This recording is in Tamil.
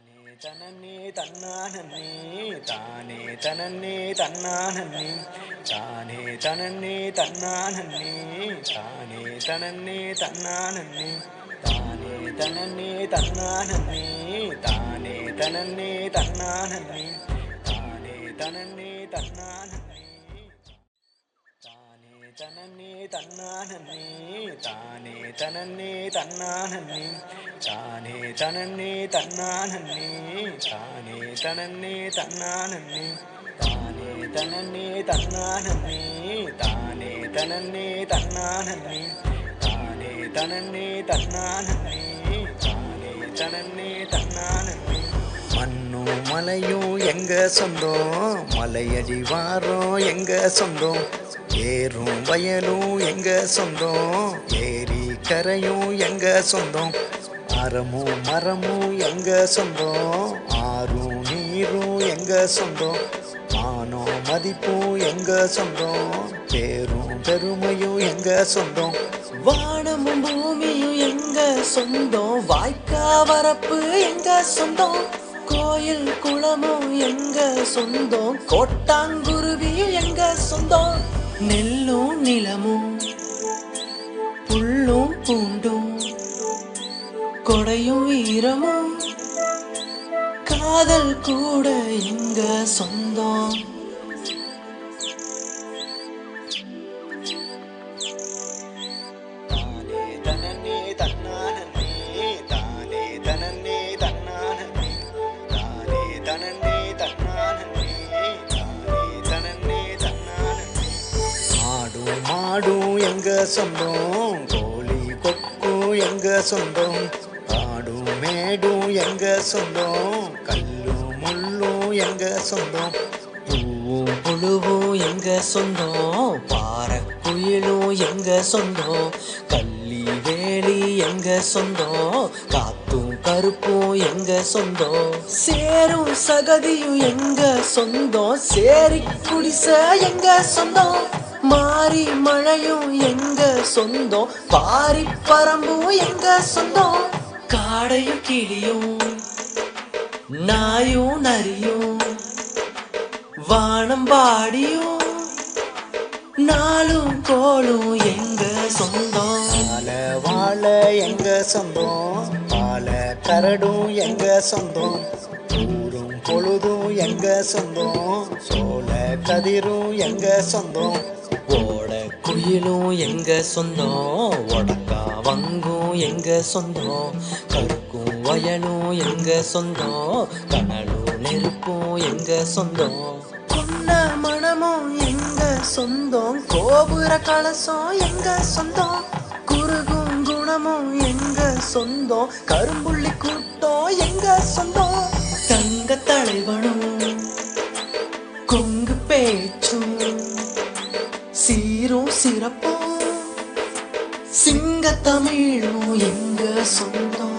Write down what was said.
ತಾನೇ ತನನ್ನೇ ತನ್ನಾನನ್ನೇ ತಾನೇ ತನನ್ನೇ ತನ್ನಾನನ್ನೇ ತಾನೇ ತನನ್ನೇ ತನ್ನಾನನ್ನೇ ತಾನೇ ತನನ್ನೇ ತನ್ನಾನನ್ನೇ ತಾನೇ ತನನ್ನೇ ತನ್ನಾನನ್ನೇ ತಾನೇ ತನನ್ನೇ ತನ್ನಾನನ್ನೇ ತಾನೇ ತನನ್ನೇ ತನ್ನಾನನ್ನೇ தனன்னே தன்னானன்னே தானே தனன்னே தன்னானன்னே தானே தனன்னே தன்னானன்னே தானே தனன்னே தன்னானன்னே தானே தனன்னே தன்னானன்னே தானே தனன்னே தன்னானன்னே தானே தனன்னே தன்னானன்னே தானே தனன்னே. தன்னானன்னே மண்ணும் மலையும் எங்க சொந்தம் மலையடிவாரம் எங்க சொந்தம் ஏறும் வயலும் எங்க சொந்தம் ஏரி கரையும் எங்க சொந்தம் மரமும் மரமும் எங்க சொந்தம் ஆறும் நீரும் எங்க சொந்தம் மானம் மதிப்பும் எங்க சொந்தம் பேரும் பெருமையும் எங்க சொந்தம் வானமும் பூமியும் எங்க சொந்தம் வாய்க்கா வரப்பு எங்க சொந்தம் கோயில் குளமும் எங்க சொந்தம் கோட்டாங்குருவியும் எங்க சொந்தம் நெல்லும் நிலமும் புல்லும் பூண்டும் கொடையும் ஈரமும் காதல் கூட எங்க சொந்தம்? மாடும் எங்க சொந்தம் கோழி கொக்கும் எங்க சொந்தம் காடும் மேடும் எங்க சொந்தம் கல்லும் முள்ளும் எங்க சொந்தம் பூவும் புழுவும் எங்க சொந்தம் பாறை குயிலும் எங்க சொந்தம் கள்ளி வேலி எங்க சொந்தம் காத்தும் கருப்பும் எங்க சொந்தம் சேரும் சகதியும் எங்க சொந்தம் சேரி குடிச எங்க சொந்தம். மாறி மழையும் எங்க சொந்தம்? பாரி பரம்பும் எங்க சொந்தம்? காடையும் கிளியும் நாயும் நரியும் வானம் பாடியும் நாளும் கோளும் எங்க சொந்தம்? ஆல வாழ எங்க சொந்தம்? பால கரடும் எங்க சொந்தம்? ஊரும் பொழுதும் எங்க சொந்தம்? சோழ கதிரும் எங்க சொந்தம்? ஓட குயிலும் எங்க சொந்தம் ஒடக்கா வங்கும் எங்க சொந்தம் கருக்கும் வயலும் எங்க சொந்தம் கனலும் நெருப்பும் எங்க சொந்தம் கொண்ட மனமும் எங்க சொந்தம் கோபுர கலசம் எங்க சொந்தம் குறுகும் குணமும் எங்க சொந்தம் கரும்புள்ளி கூட்டம் எங்க சொந்தம் தங்க தலைவன் சிறப்போ சிங்க தமிழோ எங்க சொந்தம்?